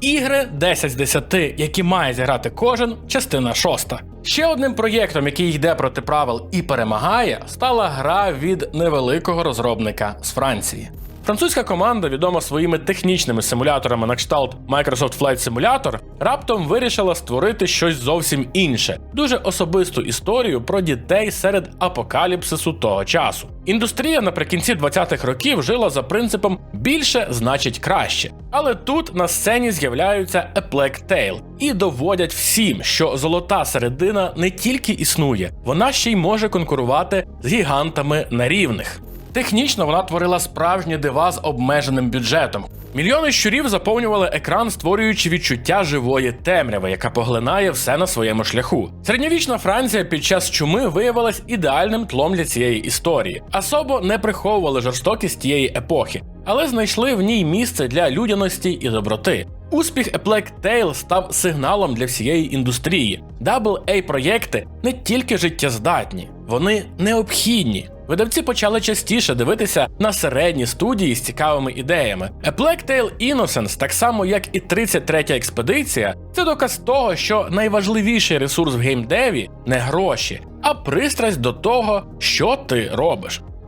Ігри 10 з 10, які має зіграти кожен, частина 6. Ще одним проєктом, який йде проти правил і перемагає, стала гра від невеликого розробника з Франції. Французька команда, відома своїми технічними симуляторами на кшталт Microsoft Flight Simulator, раптом вирішила створити щось зовсім інше, дуже особисту історію про дітей серед апокаліпсису того часу. Індустрія наприкінці 20-х років жила за принципом більше значить краще. Але тут на сцені з'являються A Plague Tale і доводять всім, що золота середина не тільки існує, вона ще й може конкурувати з гігантами на рівних. Технічно вона творила справжні дива з обмеженим бюджетом. Мільйони щурів заповнювали екран, створюючи відчуття живої темряви, яка поглинає все на своєму шляху. Середньовічна Франція під час чуми виявилась ідеальним тлом для цієї історії. Особо не приховували жорстокість тієї епохи, але знайшли в ній місце для людяності і доброти. Успіх A Plague Tale став сигналом для всієї індустрії. AA проєкти не тільки життєздатні, вони необхідні. Видавці почали частіше дивитися на середні студії з цікавими ідеями. A Black Tail Innocence, так само як і 33-я експедиція, це доказ того, що найважливіший ресурс в геймдеві не гроші, а пристрасть до того, що ти робиш.